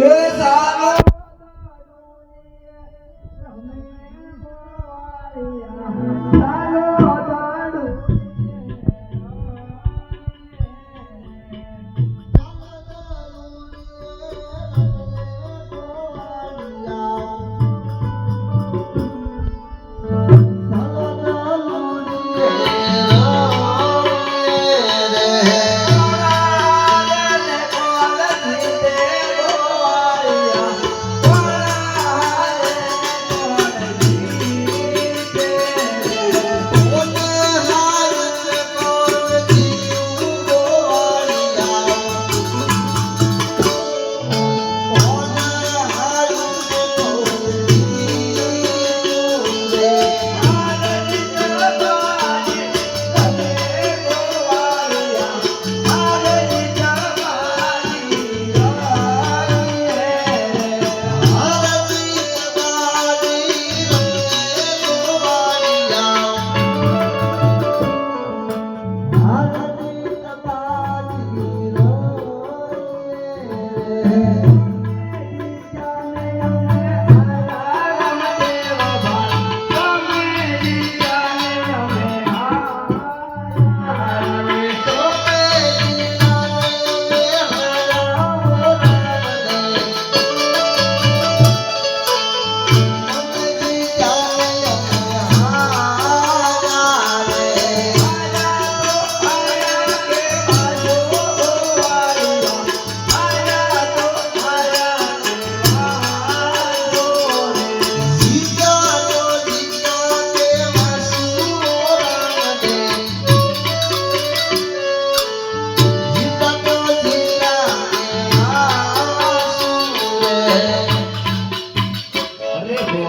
ஏ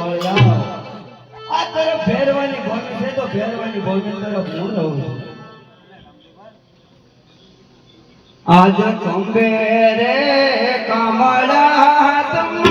આ તરફ ફેરવાની ભોમી છે તો ફેરવાની ભોમી તરફ હું રહું છું. આજ ખંભે રે કમળા